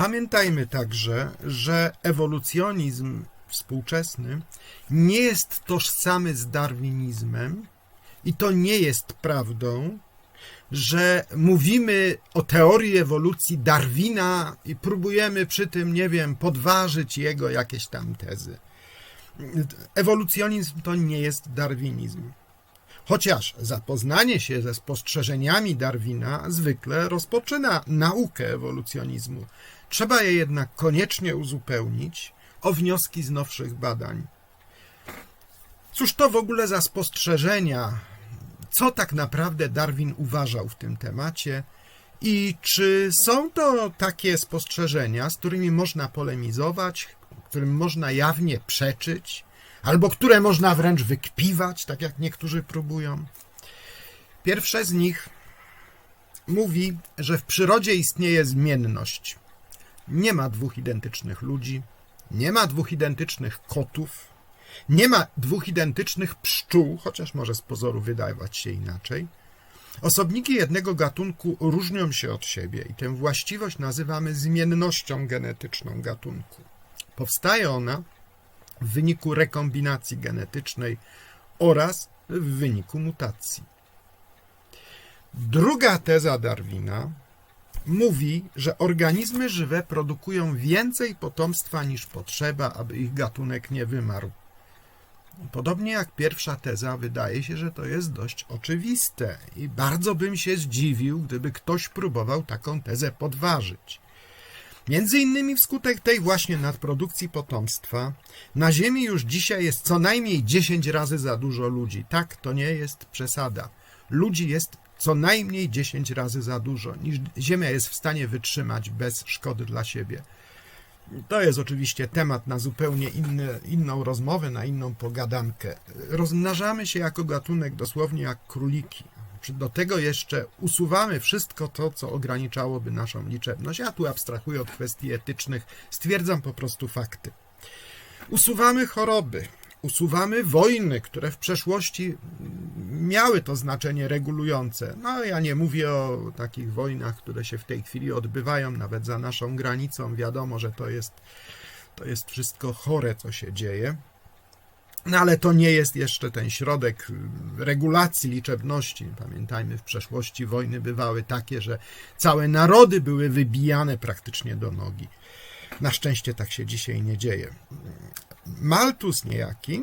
Pamiętajmy także, że ewolucjonizm współczesny nie jest tożsamy z darwinizmem i to nie jest prawdą, że mówimy o teorii ewolucji Darwina i próbujemy przy tym, nie wiem, podważyć jego jakieś tam tezy. Ewolucjonizm to nie jest darwinizm. Chociaż zapoznanie się ze spostrzeżeniami Darwina zwykle rozpoczyna naukę ewolucjonizmu. Trzeba je jednak koniecznie uzupełnić o wnioski z nowszych badań. Cóż to w ogóle za spostrzeżenia? Co tak naprawdę Darwin uważał w tym temacie? I czy są to takie spostrzeżenia, z którymi można polemizować, którym można jawnie przeczyć, albo które można wręcz wykpiwać, tak jak niektórzy próbują? Pierwsze z nich mówi, że w przyrodzie istnieje zmienność. Nie ma dwóch identycznych ludzi, nie ma dwóch identycznych kotów, nie ma dwóch identycznych pszczół, chociaż może z pozoru wydawać się inaczej. Osobniki jednego gatunku różnią się od siebie i tę właściwość nazywamy zmiennością genetyczną gatunku. Powstaje ona w wyniku rekombinacji genetycznej oraz w wyniku mutacji. Druga teza Darwina mówi, że organizmy żywe produkują więcej potomstwa niż potrzeba, aby ich gatunek nie wymarł. Podobnie jak pierwsza teza, wydaje się, że to jest dość oczywiste i bardzo bym się zdziwił, gdyby ktoś próbował taką tezę podważyć. Między innymi wskutek tej właśnie nadprodukcji potomstwa na Ziemi już dzisiaj jest co najmniej 10 razy za dużo ludzi. Tak, to nie jest przesada. Ludzi jest co najmniej 10 razy za dużo, niż Ziemia jest w stanie wytrzymać bez szkody dla siebie. To jest oczywiście temat na zupełnie inny, inną rozmowę, na inną pogadankę. Rozmnażamy się jako gatunek dosłownie jak króliki. Do tego jeszcze usuwamy wszystko to, co ograniczałoby naszą liczebność. Ja tu abstrahuję od kwestii etycznych, stwierdzam po prostu fakty. Usuwamy choroby, usuwamy wojny, które w przeszłości miały to znaczenie regulujące. No, ja nie mówię o takich wojnach, które się w tej chwili odbywają, nawet za naszą granicą. Wiadomo, że to jest, to jest wszystko chore, co się dzieje. No ale to nie jest jeszcze ten środek regulacji liczebności. Pamiętajmy, w przeszłości wojny bywały takie, że całe narody były wybijane praktycznie do nogi. Na szczęście tak się dzisiaj nie dzieje. Malthus niejaki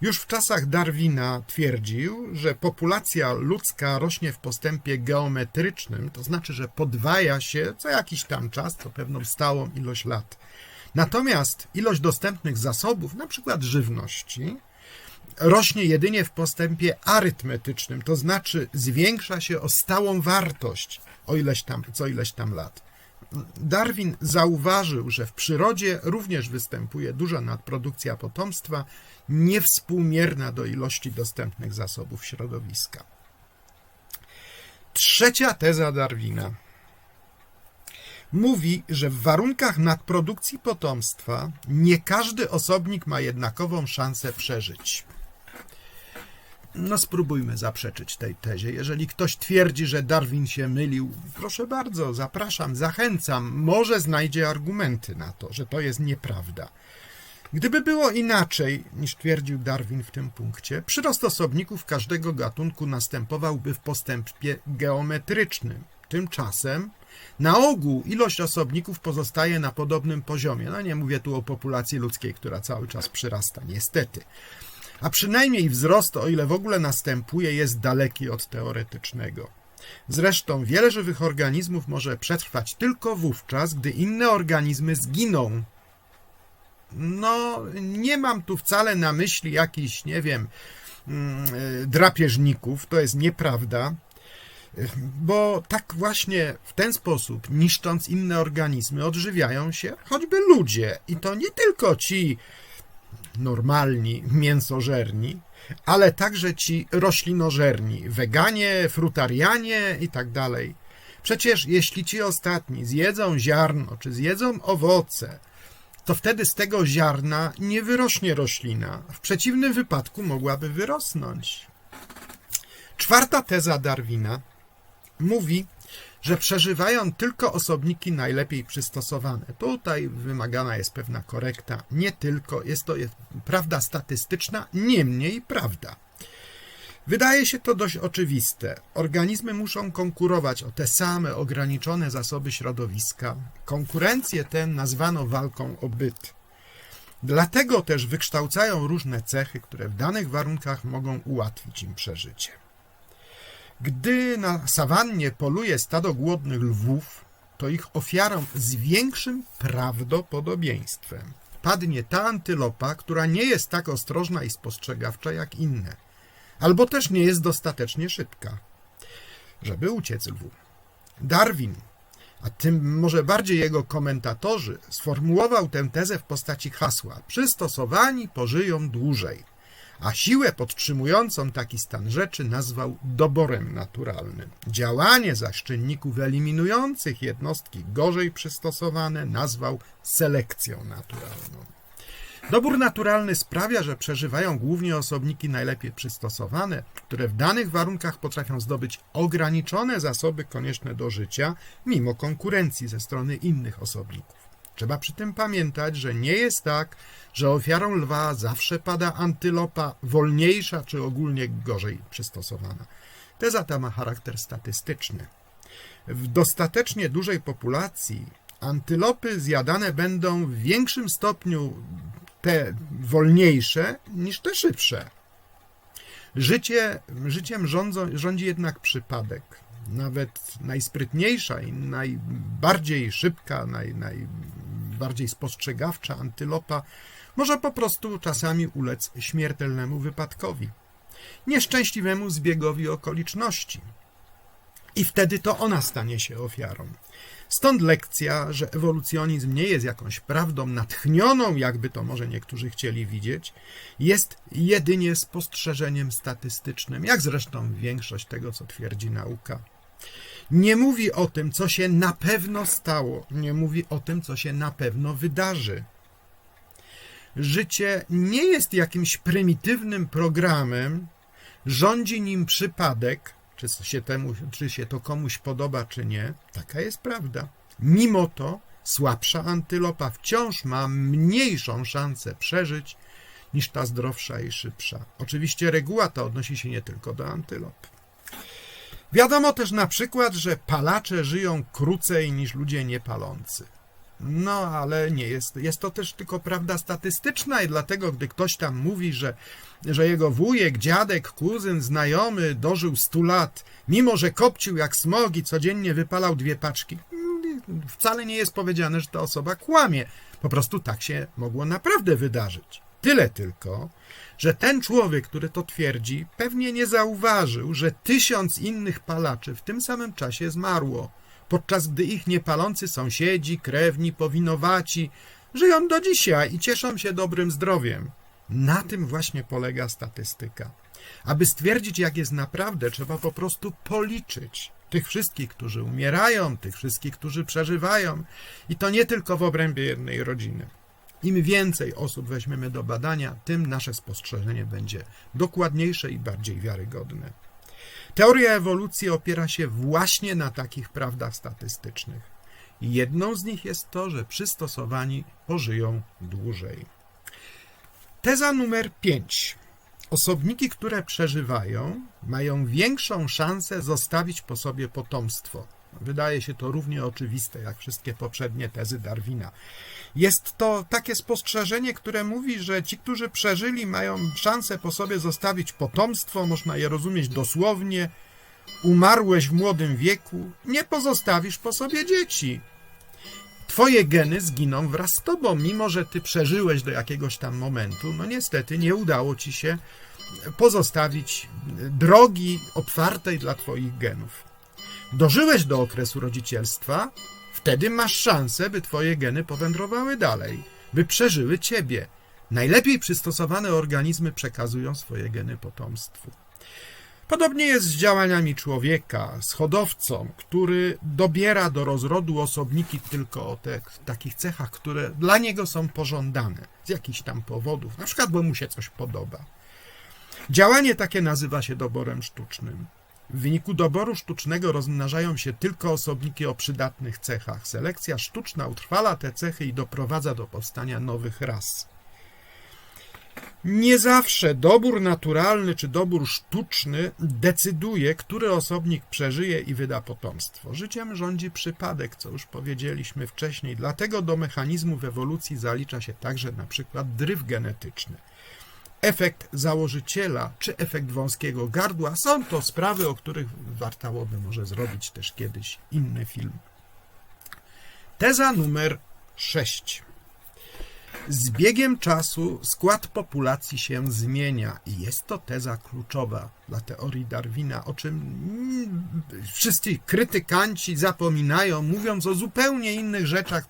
już w czasach Darwina twierdził, że populacja ludzka rośnie w postępie geometrycznym, to znaczy, że podwaja się co jakiś tam czas, to pewną stałą ilość lat. Natomiast ilość dostępnych zasobów, na przykład żywności, rośnie jedynie w postępie arytmetycznym, to znaczy zwiększa się o stałą wartość o ileś tam, co ileś tam lat. Darwin zauważył, że w przyrodzie również występuje duża nadprodukcja potomstwa, niewspółmierna do ilości dostępnych zasobów środowiska. Trzecia teza Darwina mówi, że w warunkach nadprodukcji potomstwa nie każdy osobnik ma jednakową szansę przeżyć. No spróbujmy zaprzeczyć tej tezie. Jeżeli ktoś twierdzi, że Darwin się mylił, proszę bardzo, zapraszam, zachęcam, może znajdzie argumenty na to, że to jest nieprawda. Gdyby było inaczej, niż twierdził Darwin w tym punkcie, przyrost osobników każdego gatunku następowałby w postępie geometrycznym. Tymczasem na ogół ilość osobników pozostaje na podobnym poziomie. No nie mówię tu o populacji ludzkiej, która cały czas przyrasta, niestety a przynajmniej wzrost, o ile w ogóle następuje, jest daleki od teoretycznego. Zresztą wiele żywych organizmów może przetrwać tylko wówczas, gdy inne organizmy zginą. No, nie mam tu wcale na myśli jakichś, nie wiem, mm, drapieżników, to jest nieprawda, bo tak właśnie w ten sposób, niszcząc inne organizmy, odżywiają się choćby ludzie. I to nie tylko ci normalni mięsożerni, ale także ci roślinożerni, weganie, frutarianie i tak dalej. Przecież jeśli ci ostatni zjedzą ziarno czy zjedzą owoce, to wtedy z tego ziarna nie wyrośnie roślina. W przeciwnym wypadku mogłaby wyrosnąć. Czwarta teza Darwina mówi, że przeżywają tylko osobniki najlepiej przystosowane. Tutaj wymagana jest pewna korekta. Nie tylko, jest to jest prawda statystyczna, niemniej prawda. Wydaje się to dość oczywiste. Organizmy muszą konkurować o te same ograniczone zasoby środowiska. Konkurencję tę nazwano walką o byt. Dlatego też wykształcają różne cechy, które w danych warunkach mogą ułatwić im przeżycie. Gdy na sawannie poluje stado głodnych lwów, to ich ofiarą z większym prawdopodobieństwem padnie ta antylopa, która nie jest tak ostrożna i spostrzegawcza jak inne, albo też nie jest dostatecznie szybka, żeby uciec lwu. Darwin, a tym może bardziej jego komentatorzy, sformułował tę tezę w postaci hasła: Przystosowani pożyją dłużej a siłę podtrzymującą taki stan rzeczy nazwał doborem naturalnym. Działanie zaś czynników eliminujących jednostki gorzej przystosowane nazwał selekcją naturalną. Dobór naturalny sprawia, że przeżywają głównie osobniki najlepiej przystosowane, które w danych warunkach potrafią zdobyć ograniczone zasoby konieczne do życia, mimo konkurencji ze strony innych osobników. Trzeba przy tym pamiętać, że nie jest tak, że ofiarą lwa zawsze pada antylopa wolniejsza czy ogólnie gorzej przystosowana. Teza ta ma charakter statystyczny. W dostatecznie dużej populacji antylopy zjadane będą w większym stopniu te wolniejsze niż te szybsze. Życie, życiem rządzą, rządzi jednak przypadek. Nawet najsprytniejsza i najbardziej szybka, naj, najbardziej spostrzegawcza antylopa może po prostu czasami ulec śmiertelnemu wypadkowi, nieszczęśliwemu zbiegowi okoliczności. I wtedy to ona stanie się ofiarą. Stąd lekcja, że ewolucjonizm nie jest jakąś prawdą natchnioną, jakby to może niektórzy chcieli widzieć, jest jedynie spostrzeżeniem statystycznym, jak zresztą większość tego, co twierdzi nauka. Nie mówi o tym, co się na pewno stało, nie mówi o tym, co się na pewno wydarzy. Życie nie jest jakimś prymitywnym programem, rządzi nim przypadek, czy się, temu, czy się to komuś podoba, czy nie. Taka jest prawda. Mimo to słabsza antylopa wciąż ma mniejszą szansę przeżyć niż ta zdrowsza i szybsza. Oczywiście reguła ta odnosi się nie tylko do antylop. Wiadomo też na przykład, że palacze żyją krócej niż ludzie niepalący. No, ale nie jest. Jest to też tylko prawda statystyczna i dlatego, gdy ktoś tam mówi, że, że jego wujek, dziadek, kuzyn, znajomy dożył 100 lat, mimo że kopcił jak smog i codziennie wypalał dwie paczki, wcale nie jest powiedziane, że ta osoba kłamie. Po prostu tak się mogło naprawdę wydarzyć. Tyle tylko, że ten człowiek, który to twierdzi, pewnie nie zauważył, że tysiąc innych palaczy w tym samym czasie zmarło podczas gdy ich niepalący sąsiedzi, krewni, powinowaci żyją do dzisiaj i cieszą się dobrym zdrowiem. Na tym właśnie polega statystyka. Aby stwierdzić, jak jest naprawdę, trzeba po prostu policzyć tych wszystkich, którzy umierają, tych wszystkich, którzy przeżywają i to nie tylko w obrębie jednej rodziny. Im więcej osób weźmiemy do badania, tym nasze spostrzeżenie będzie dokładniejsze i bardziej wiarygodne. Teoria ewolucji opiera się właśnie na takich prawdach statystycznych. Jedną z nich jest to, że przystosowani pożyją dłużej. Teza numer 5. Osobniki, które przeżywają, mają większą szansę zostawić po sobie potomstwo. Wydaje się to równie oczywiste jak wszystkie poprzednie tezy Darwina. Jest to takie spostrzeżenie, które mówi, że ci, którzy przeżyli, mają szansę po sobie zostawić potomstwo, można je rozumieć dosłownie. Umarłeś w młodym wieku, nie pozostawisz po sobie dzieci. Twoje geny zginą wraz z tobą, mimo że ty przeżyłeś do jakiegoś tam momentu. No niestety nie udało ci się pozostawić drogi otwartej dla twoich genów. Dożyłeś do okresu rodzicielstwa, wtedy masz szansę, by twoje geny powędrowały dalej, by przeżyły ciebie. Najlepiej przystosowane organizmy przekazują swoje geny potomstwu. Podobnie jest z działaniami człowieka, z hodowcą, który dobiera do rozrodu osobniki tylko o te, takich cechach, które dla niego są pożądane z jakichś tam powodów, na przykład bo mu się coś podoba. Działanie takie nazywa się doborem sztucznym. W wyniku doboru sztucznego rozmnażają się tylko osobniki o przydatnych cechach. Selekcja sztuczna utrwala te cechy i doprowadza do powstania nowych ras. Nie zawsze dobór naturalny czy dobór sztuczny decyduje, który osobnik przeżyje i wyda potomstwo. Życiem rządzi przypadek, co już powiedzieliśmy wcześniej. Dlatego do mechanizmów ewolucji zalicza się także na przykład dryf genetyczny. Efekt założyciela czy efekt wąskiego gardła są to sprawy, o których wartałoby może zrobić też kiedyś inny film. Teza numer 6. Z biegiem czasu skład populacji się zmienia i jest to teza kluczowa dla teorii Darwina, o czym mm, wszyscy krytykanci zapominają, mówiąc o zupełnie innych rzeczach,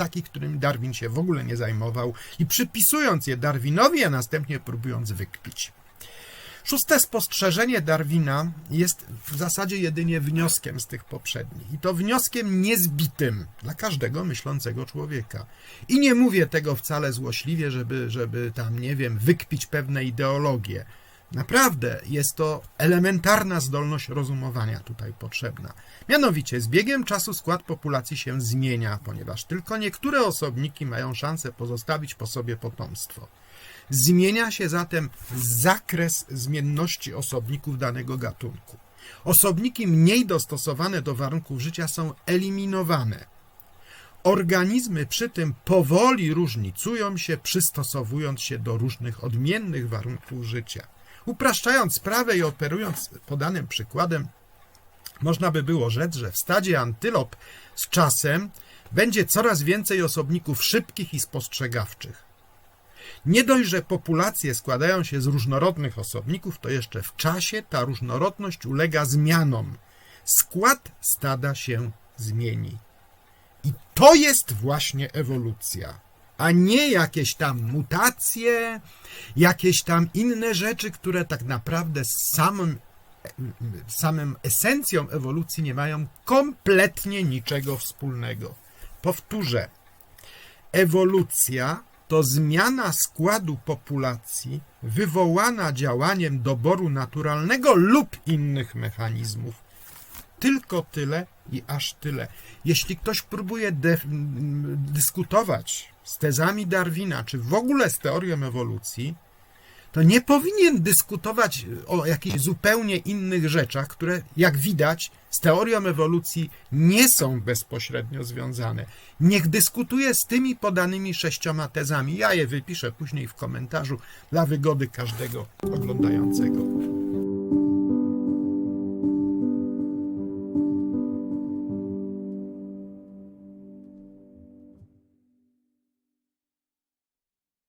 takich, którymi Darwin się w ogóle nie zajmował i przypisując je Darwinowi, a następnie próbując wykpić. Szóste spostrzeżenie Darwina jest w zasadzie jedynie wnioskiem z tych poprzednich. I to wnioskiem niezbitym dla każdego myślącego człowieka. I nie mówię tego wcale złośliwie, żeby, żeby tam, nie wiem, wykpić pewne ideologie. Naprawdę jest to elementarna zdolność rozumowania tutaj potrzebna. Mianowicie, z biegiem czasu skład populacji się zmienia, ponieważ tylko niektóre osobniki mają szansę pozostawić po sobie potomstwo. Zmienia się zatem zakres zmienności osobników danego gatunku. Osobniki mniej dostosowane do warunków życia są eliminowane. Organizmy przy tym powoli różnicują się, przystosowując się do różnych odmiennych warunków życia. Upraszczając sprawę i operując podanym przykładem, można by było rzec, że w stadzie antylop z czasem będzie coraz więcej osobników szybkich i spostrzegawczych. Nie dość, że populacje składają się z różnorodnych osobników, to jeszcze w czasie ta różnorodność ulega zmianom. Skład stada się zmieni. I to jest właśnie ewolucja, a nie jakieś tam mutacje, jakieś tam inne rzeczy, które tak naprawdę z samym, samym esencją ewolucji nie mają kompletnie niczego wspólnego. Powtórzę. Ewolucja to zmiana składu populacji wywołana działaniem doboru naturalnego lub innych mechanizmów. Tylko tyle i aż tyle. Jeśli ktoś próbuje dyskutować z tezami Darwina, czy w ogóle z teorią ewolucji, to nie powinien dyskutować o jakichś zupełnie innych rzeczach, które, jak widać, z teorią ewolucji nie są bezpośrednio związane. Niech dyskutuje z tymi podanymi sześcioma tezami. Ja je wypiszę później w komentarzu dla wygody każdego oglądającego.